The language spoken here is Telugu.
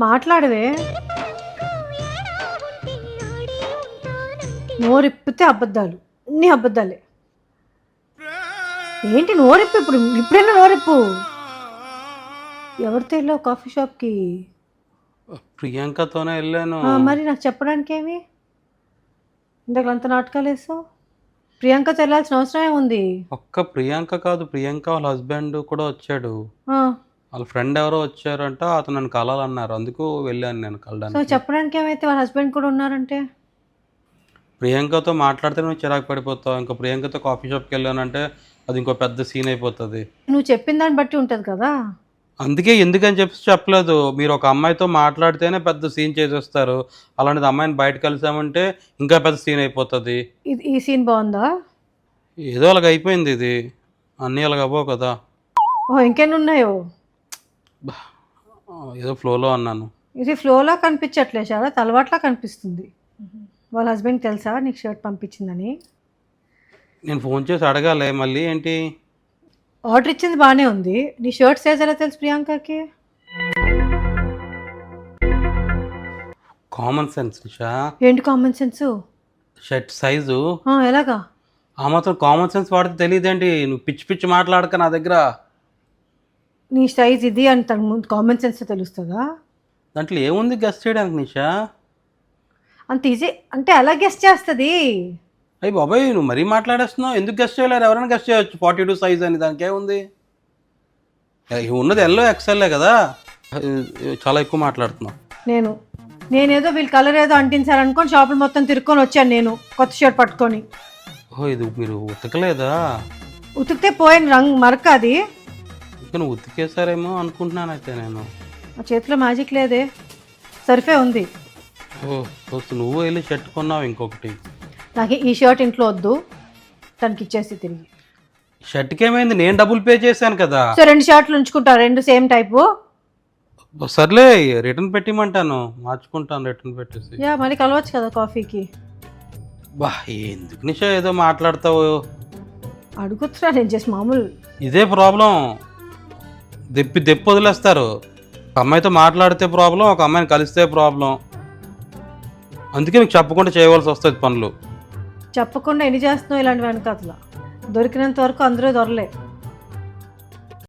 మాట్లాడవే. నోరిప్పితే అబద్ధాలు అన్ని అబద్ధాలే. ఏంటి నోరిప్పు ఇప్పుడు? ఇప్పుడైనా నోరిప్పు? ఎవరితో వెళ్ళావు కాఫీ షాప్కి? ప్రియాంకతోనే వెళ్ళాను. మరి నాకు చెప్పడానికి ఏమి ఇందాక అంత నాటకాలు వేసావు? ప్రియాంకతో వెళ్ళాల్సిన అవసరమే ఉంది. ఒక్క ప్రియాంక కాదు ప్రియాంక వాళ్ళ హస్బెండ్ కూడా వచ్చాడు. వాళ్ళ ఫ్రెండ్ ఎవరో వచ్చారంట అతను నన్ను కలాలన్నారు. అందుకు వెళ్ళాను నేను సో కలడానికి. చెప్పడానికి ఏమైతే వాళ్ళ హస్బెండ్ కూడా ఉన్నారంటే? ప్రియాంకతో మాట్లాడితే నువ్వు చిరాకు పడిపోతావు. ఇంకా ప్రియాంకతో కాఫీ షాప్కి వెళ్ళానంటే అది ఇంకో పెద్ద సీన్ అయిపోతుంది. నువ్వు చెప్పిన దాన్ని బట్టి ఉంటుంది కదా? అందుకే ఎందుకని చెప్పి చెప్పలేదు. మీరు ఒక అమ్మాయితో మాట్లాడితేనే పెద్ద సీన్ చేసేస్తారు. అలాంటిది అమ్మాయిని బయట కలిసామంటే ఇంకా పెద్ద సీన్ అయిపోతుంది. ఇది ఈ సీన్ బాగుందా? ఏదో అలాగ అయిపోయింది ఇది. అన్నీ అలాగ అవ్వవు కదా. ఓ ఇంకెన్ని ఉన్నాయో? ఏదో ఫ్లోలో అన్నాను. ఇది ఫ్లోలా కనిపించట్లే చాలా తలవాట్లా కనిపిస్తుంది. వాళ్ళ హస్బెండ్ తెలుసా నీకు షర్ట్ పంపించిందని? నేను ఫోన్ చేసి అడగాలి మళ్ళీ ఏంటి? ఆర్డర్ ఇచ్చింది బాగానే ఉంది. నీ షర్ట్ సైజ్ ఎలా తెలుసు ప్రియాంకకి? Common sense Nisha. ఏంటి కామన్ సెన్స్ షర్ట్ సైజు ఎలాగా? ఆ మాత్రం కామన్ సెన్స్ వాడితే తెలియదేంటి? నువ్వు పిచ్చి పిచ్చి మాట్లాడక నా దగ్గర. నీ సైజ్ ఇది అని తన ముందు కామన్ సెన్స్ తెలుస్తుందా? దాంట్లో ఏముంది గెస్ట్ చేయడానికి నిషా? అంత ఈజీ అంటే ఎలా గెస్ట్ చేస్తుంది? అయ్యి బాబాయ్ నువ్వు మరీ మాట్లాడేస్తున్నావు. ఎందుకు గెస్ట్ చేయలేరు? ఎవరైనా గెస్ట్ చేయొచ్చు. ఫార్టీ టూ సైజ్ అని దానికి ఏముంది? ఉన్నది ఎల్లో ఎక్సెల్లే కదా? చాలా ఎక్కువ మాట్లాడుతున్నావు. నేను నేనేదో వీళ్ళు కలర్ ఏదో అంటించారనుకొని షాపులు మొత్తం తిరుక్కొని వచ్చాను నేను కొత్త షర్ట్ పట్టుకొని. ఓ ఇది మీరు ఉతకలేదా? ఉతికితే పోయిన రంగు మరక అది. నువ్వు ఉతికేసారేమో అనుకుంటున్నాను అయితే నేను. ఆ చేతిలో మ్యాజిక్ లేదే. సరిఫే ఉంది. ఓ దోస్తు నువ్వు వెళ్ళి షర్ట్ కొన్నావు ఇంకొకటి. నాకు ఈ షర్ట్ ఇంట్లో వద్దు. తనకి ఇచ్చేసి తిరిగి. షర్ట్కి ఏమైంది నేను డబ్బులు పే చేశాను కదా. సో రెండు షర్ట్లు ఉంచుకుంటా. రెండు సేమ్ టైపు. సర్లే రిటర్న్ పెట్టిమంటాను. మార్చుకుంటాను రిటర్న్ పెట్టేసి. యా మళ్ళీ కలవచ్చు కదా కాఫీకి. బా ఎందుకు నిషా ఏదో మాట్లాడతావు? అడుగుతున్నా నేను జస్ట్ మామూలు. ఇదే ప్రాబ్లం. దెప్పి దెప్పి వదిలేస్తారు. ఒక అమ్మాయితో మాట్లాడితే ప్రాబ్లం ఒక అమ్మాయిని కలిస్తే ప్రాబ్లం. అందుకే మీకు చెప్పకుండా చేయవలసి వస్తుంది పనులు. చెప్పకుండా ఎన్ని చేస్తున్నావు ఇలాంటి వెనకాతల? దొరికినంత వరకు అందరూ దొరలే.